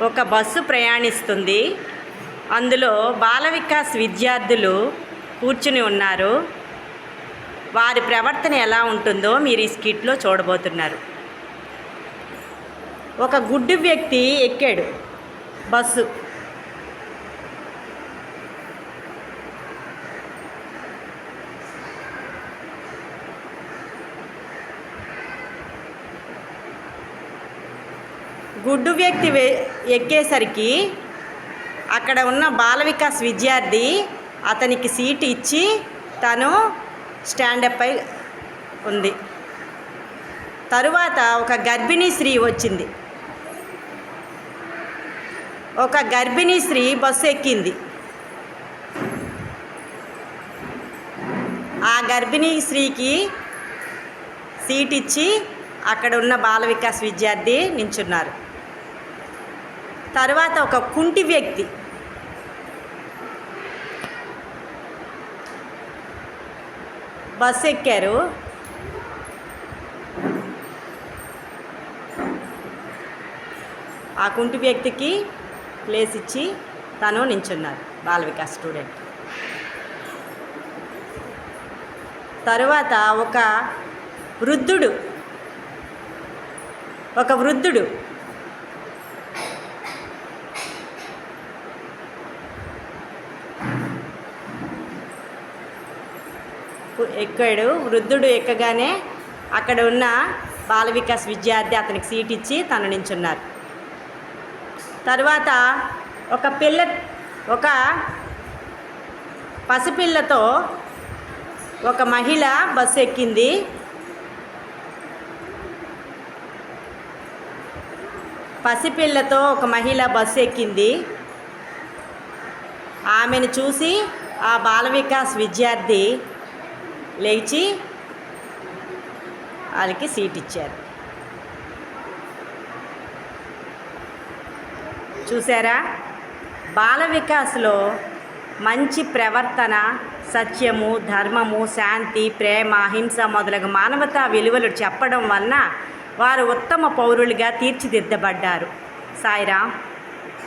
ఒక బస్సు ప్రయాణిస్తుంది. అందులో బాల వికాస్ విద్యార్థులు కూర్చుని ఉన్నారు. వారి ప్రవర్తన ఎలా ఉంటుందో మీరు ఈ స్కిట్లో చూడబోతున్నారు. ఒక గుడ్డు వ్యక్తి ఎక్కాడు బస్సు. గుడ్డు వ్యక్తి ఎక్కేసరికి అక్కడ ఉన్న బాల వికాస్ విద్యార్థి అతనికి సీటు ఇచ్చి తను స్టాండప్ అయి ఉంది. తరువాత ఒక గర్భిణీ స్త్రీ వచ్చింది. ఒక గర్భిణీ స్త్రీ బస్సు ఎక్కింది. ఆ గర్భిణీ స్త్రీకి సీట్ ఇచ్చి అక్కడ ఉన్న బాల వికాస్ విద్యార్థి నించున్నారు. తర్వాత ఒక కుంటి వ్యక్తి. బస్సు ఎక్కారు ఆ కుంటి వ్యక్తికి ప్లేస్ ఇచ్చి తను నించున్నారు బాల వికాస్ స్టూడెంట్. తరువాత ఒక వృద్ధుడు ఒక వృద్ధుడు ఎక్కాడు. వృద్ధుడు ఎక్కగానే అక్కడ ఉన్న బాల వికాస్ విద్యార్థి అతనికి సీట్ ఇచ్చి తన నించున్నారు. తర్వాత ఒక పిల్ల ఒక పసిపిల్లతో ఒక మహిళ బస్సు ఎక్కింది. పసిపిల్లతో ఒక మహిళ బస్సు ఎక్కింది. ఆమెను చూసి ఆ బాల వికాస్ విద్యార్థి లేచి వాళ్ళకి సీట్ ఇచ్చారు. చూసారా? బాల వికాస్లో మంచి ప్రవర్తన సత్యము ధర్మము శాంతి ప్రేమ హింస మొదలగు మానవతా విలువలు చెప్పడం వలన వారు ఉత్తమ పౌరులుగా తీర్చిదిద్దబడ్డారు. సాయిరామ్